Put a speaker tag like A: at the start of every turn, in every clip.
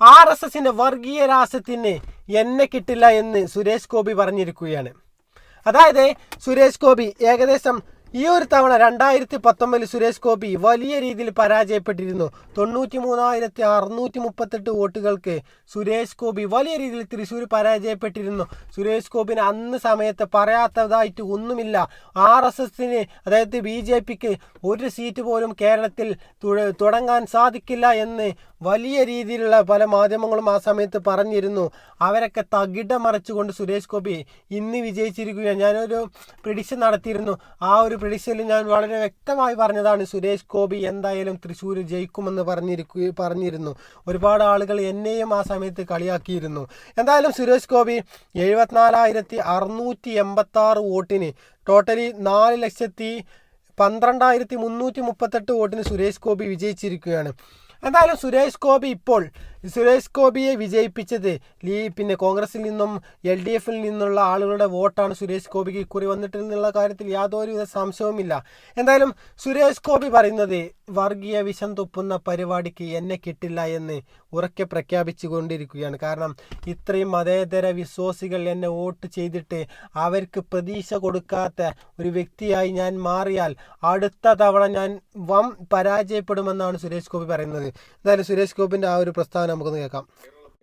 A: R S എസിന്റെ വർഗീയ രാസത്തിന് എന്നെ കിട്ടില്ല എന്ന് സുരേഷ് ഗോപി പറഞ്ഞിരിക്കുകയാണ്. അതായത് സുരേഷ് ഗോപി ഏകദേശം ഈ ഒരു തവണ രണ്ടായിരത്തി പത്തൊമ്പതിൽ സുരേഷ് ഗോപി വലിയ രീതിയിൽ പരാജയപ്പെട്ടിരുന്നു. തൊണ്ണൂറ്റി മൂന്നായിരത്തി അറുന്നൂറ്റി മുപ്പത്തെട്ട് വോട്ടുകൾക്ക് സുരേഷ് ഗോപി വലിയ രീതിയിൽ തൃശ്ശൂർ പരാജയപ്പെട്ടിരുന്നു. സുരേഷ് ഗോപിന് അന്ന് സമയത്ത് പറയാത്തതായിട്ട് ഒന്നുമില്ല. ആർ എസ് എസിന് അതായത് ബി ജെ പിക്ക് ഒരു സീറ്റ് പോലും കേരളത്തിൽ തുടങ്ങാൻ സാധിക്കില്ല എന്ന് വലിയ രീതിയിലുള്ള പല മാധ്യമങ്ങളും ആ സമയത്ത് പറഞ്ഞിരുന്നു. അവരൊക്കെ തകിട മറിച്ചുകൊണ്ട് സുരേഷ് ഗോപി ഇന്ന് വിജയിച്ചിരിക്കുകയാണ്. ഞാനൊരു പ്രിഡിക്ഷൻ നടത്തിയിരുന്നു. ആ ഒരു പ്രിഡിക്ഷനിൽ ഞാൻ വളരെ വ്യക്തമായി പറഞ്ഞതാണ് സുരേഷ് ഗോപി എന്തായാലും തൃശ്ശൂർ ജയിക്കുമെന്ന് പറഞ്ഞിരിക്കുക പറഞ്ഞിരുന്നു. ഒരുപാട് ആളുകൾ എന്നെയും ആ സമയത്ത് കളിയാക്കിയിരുന്നു. എന്തായാലും സുരേഷ് ഗോപി എഴുപത്തിനാലായിരത്തി അറുന്നൂറ്റി എൺപത്തി ആറ് വോട്ടിന് ടോട്ടലി നാല് ലക്ഷത്തി പന്ത്രണ്ടായിരത്തി മുന്നൂറ്റി മുപ്പത്തെട്ട് വോട്ടിന് സുരേഷ് ഗോപി വിജയിച്ചിരിക്കുകയാണ്. എന്തായാലും സുരേഷ് ഗോപി ഇപ്പോൾ സുരേഷ് ഗോപിയെ വിജയിപ്പിച്ചത് ലീ പിന്നെ കോൺഗ്രസിൽ നിന്നും എൽ ഡി എഫിൽ നിന്നുള്ള ആളുകളുടെ വോട്ടാണ് സുരേഷ് ഗോപിക്ക് ഇക്കുറി വന്നിട്ടുള്ള കാര്യത്തിൽ യാതൊരുവിധ സംശയവുമില്ല. എന്തായാലും സുരേഷ് ഗോപി പറയുന്നത് വർഗീയ വിഷം തുപ്പുന്ന പരിപാടിക്ക് എന്നെ കിട്ടില്ല എന്ന് ഉറക്കെ പ്രഖ്യാപിച്ചു കൊണ്ടിരിക്കുകയാണ് കാരണം ഇത്രയും മതേതര വിശ്വാസികൾ എന്നെ വോട്ട് ചെയ്തിട്ട് അവർക്ക് പ്രതീക്ഷ കൊടുക്കാത്ത ഒരു വ്യക്തിയായി ഞാൻ മാറിയാൽ അടുത്ത തവണ ഞാൻ വം പരാജയപ്പെടുമെന്നാണ് സുരേഷ് ഗോപി പറയുന്നത്. എന്തായാലും സുരേഷ് ഗോപിന്റെ ആ ഒരു പ്രസ്താവന നമുക്കൊന്ന് കേൾക്കാം.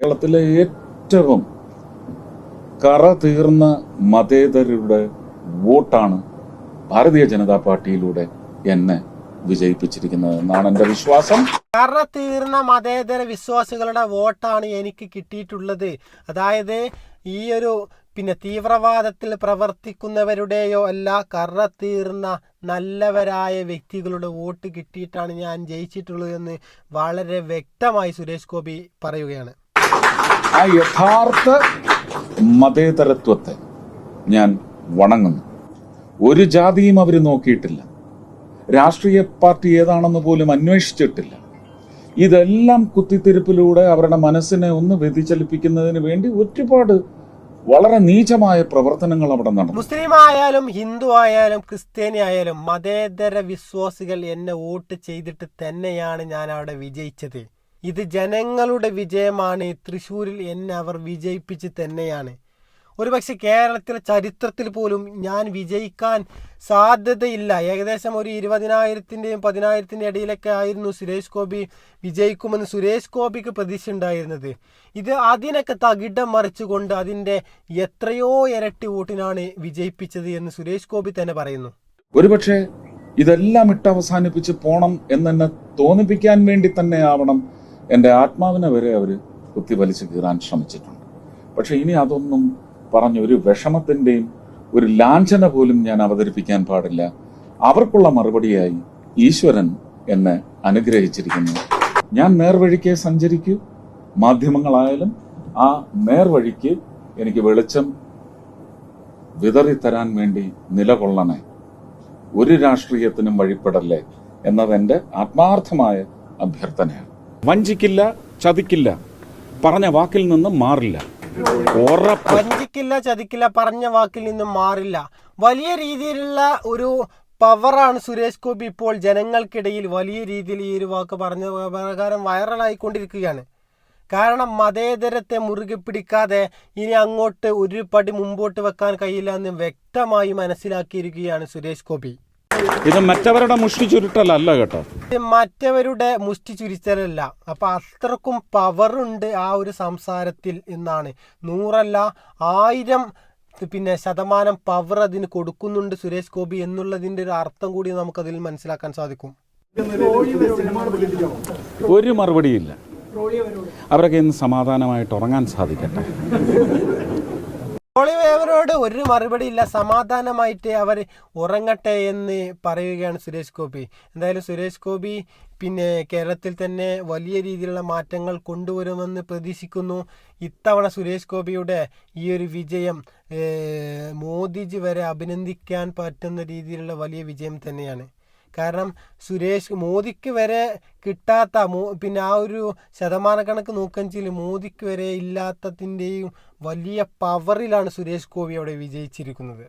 B: കേരളത്തിലെ ഏറ്റവും കറ തീർന്ന മതേതരരുടെ വോട്ടാണ് ഭാരതീയ ജനതാ പാർട്ടിയിലൂടെ എന്നെ വിജയിപ്പിച്ചിരിക്കുന്നത് എന്നാണ് എന്റെ വിശ്വാസം.
A: കറ തീർന്ന മതേതര വിശ്വാസികളുടെ വോട്ടാണ് എനിക്ക് കിട്ടിയിട്ടുള്ളത്. അതായത് ഈ ഒരു പിന്നെ തീവ്രവാദത്തിൽ പ്രവർത്തിക്കുന്നവരുടെയോ അല്ല കറ തീർന്ന നല്ലവരായ വ്യക്തികളുടെ വോട്ട് കിട്ടിയിട്ടാണ് ഞാൻ ജയിച്ചിട്ടുള്ളത് എന്ന് വളരെ വ്യക്തമായി സുരേഷ് ഗോപി പറയുകയാണ്.
B: ആ യഥാർത്ഥ മതേതരത്വത്തെ ഞാൻ വണങ്ങുന്നു. ഒരു ജാതിയും അവർ നോക്കിയിട്ടില്ല. രാഷ്ട്രീയ പാർട്ടി ഏതാണെന്ന് പോലും അന്വേഷിച്ചിട്ടില്ല. ഇതെല്ലാം കുത്തിത്തിരിപ്പിലൂടെ അവരുടെ മനസ്സിനെ ഒന്ന് വ്യതിചലിപ്പിക്കുന്നതിന് വേണ്ടി ഒരുപാട് വളരെ നീചമായ പ്രവർത്തനങ്ങൾ അവിടെ നടന്നു.
A: മുസ്ലിം ആയാലും ഹിന്ദു ആയാലും ക്രിസ്ത്യാനി ആയാലും മതേതര വിശ്വാസികൾ എന്നെ വോട്ട് ചെയ്തിട്ട് തന്നെയാണ് ഞാൻ അവിടെ വിജയിച്ചത്. ഇത് ജനങ്ങളുടെ വിജയമാണ്. തൃശ്ശൂരിൽ എന്നെ അവർ വിജയിപ്പിച്ച് തന്നെയാണ്. ഒരുപക്ഷെ കേരളത്തിലെ ചരിത്രത്തിൽ പോലും ഞാൻ വിജയിക്കാൻ സാധ്യതയില്ല. ഏകദേശം ഒരു ഇരുപതിനായിരത്തിന്റെയും പതിനായിരത്തിന്റെ ഇടയിലൊക്കെ ആയിരുന്നു സുരേഷ് ഗോപി വിജയിക്കുമെന്ന് സുരേഷ് ഗോപിക്ക് പ്രതീക്ഷ ഉണ്ടായിരുന്നത്. ഇത് അതിനൊക്കെ തകിടം മറിച്ചുകൊണ്ട് അതിന്റെ എത്രയോ ഇരട്ടി വോട്ടിനാണ് വിജയിപ്പിച്ചത് എന്ന് സുരേഷ് ഗോപി തന്നെ പറയുന്നു.
B: ഒരുപക്ഷെ ഇതെല്ലാം ഇട്ട് അവസാനിപ്പിച്ച് പോണം എന്നെ തോന്നിപ്പിക്കാൻ വേണ്ടി തന്നെ ആവണം എന്റെ ആത്മാവിനെ വരെ അവർ കുത്തിവലിച്ച് കീറാൻ ശ്രമിച്ചിട്ടുണ്ട്. പക്ഷെ ഇനി അതൊന്നും പറഞ്ഞ് ഒരു വിഷമത്തിന്റെയും ഒരു ലാഞ്ചന പോലും ഞാൻ അവതരിപ്പിക്കാൻ പാടില്ല. അവർക്കുള്ള മറുപടിയായി ഈശ്വരൻ എന്നെ അനുഗ്രഹിച്ചിരിക്കുന്നു. ഞാൻ നേർവഴിക്ക് സഞ്ചരിക്കൂ. മാധ്യമങ്ങളായാലും ആ നേർവഴിക്ക് എനിക്ക് വെളിച്ചം വിതറിത്തരാൻ വേണ്ടി നിലകൊള്ളണേ. ഒരു രാഷ്ട്രീയത്തിനും വഴിപ്പെടല്ലേ എന്നതെന്റെ ആത്മാർത്ഥമായ അഭ്യർത്ഥനയാണ്.
C: വഞ്ചിക്കില്ല ചതിക്കില്ല. പറഞ്ഞ വാക്കിൽ നിന്നും മാറില്ല.
A: വഞ്ചിക്കില്ല ചതിക്കില്ല പറഞ്ഞ വാക്കിൽ നിന്നും മാറില്ല. വലിയ രീതിയിലുള്ള ഒരു പവറാണ് സുരേഷ് ഗോപി ഇപ്പോൾ ജനങ്ങൾക്കിടയിൽ വലിയ രീതിയിൽ ഈ ഒരു വാക്ക് പറഞ്ഞ പ്രകാരം വൈറലായിക്കൊണ്ടിരിക്കുകയാണ്. കാരണം മതേതരത്തെ മുറുകെ പിടിക്കാതെ ഇനി അങ്ങോട്ട് ഒരു പടി മുമ്പോട്ട് വെക്കാൻ കഴിയില്ല എന്ന് വ്യക്തമായി മനസ്സിലാക്കിയിരിക്കുകയാണ് സുരേഷ് ഗോപി.
C: ഇത് മറ്റവരുടെ മുഷ്ടി ചുരുട്ടലല്ല കേട്ടോ.
A: ഇത് മറ്റവരുടെ മുഷ്ടി ചുരിച്ചലല്ല. അപ്പൊ അത്രക്കും പവറുണ്ട് ആ ഒരു സംസാരത്തിൽ എന്നാണ്. നൂറല്ല ആയിരം പിന്നെ ശതമാനം പവർ അതിന് കൊടുക്കുന്നുണ്ട് സുരേഷ് ഗോപി എന്നുള്ളതിന്റെ ഒരു അർത്ഥം കൂടി നമുക്ക് അതിൽ മനസ്സിലാക്കാൻ സാധിക്കും.
C: ഒരു മറുപടിയില്ല. അവരൊക്കെ ഇന്ന് സമാധാനമായിട്ട് ഉറങ്ങാൻ സാധിക്കട്ടെ.
A: ഒളിവേവരോട് ഒരു മറുപടി ഇല്ല. സമാധാനമായിട്ട് അവർ ഉറങ്ങട്ടെ എന്ന് പറയുകയാണ് സുരേഷ് ഗോപി. എന്തായാലും സുരേഷ് ഗോപി പിന്നെ കേരളത്തിൽ തന്നെ വലിയ രീതിയിലുള്ള മാറ്റങ്ങൾ കൊണ്ടുവരുമെന്ന് പ്രതീക്ഷിക്കുന്നു. ഇത്തവണ സുരേഷ് ഗോപിയുടെ ഈ ഒരു വിജയം മോദിജി വരെ അഭിനന്ദിക്കാൻ പറ്റുന്ന രീതിയിലുള്ള വലിയ വിജയം തന്നെയാണ്. കാരണം സുരേഷ് മോദിക്ക് വരെ കിട്ടാത്ത മോ പിന്നെ ആ ഒരു ശതമാനക്കണക്ക് നോക്കുകയെങ്കിൽ മോദിക്ക് വരെ ഇല്ലാത്തതിന്റെയും വലിയ പവറിലാണ് സുരേഷ് ഗോപി അവിടെ വിജയിച്ചിരിക്കുന്നത്.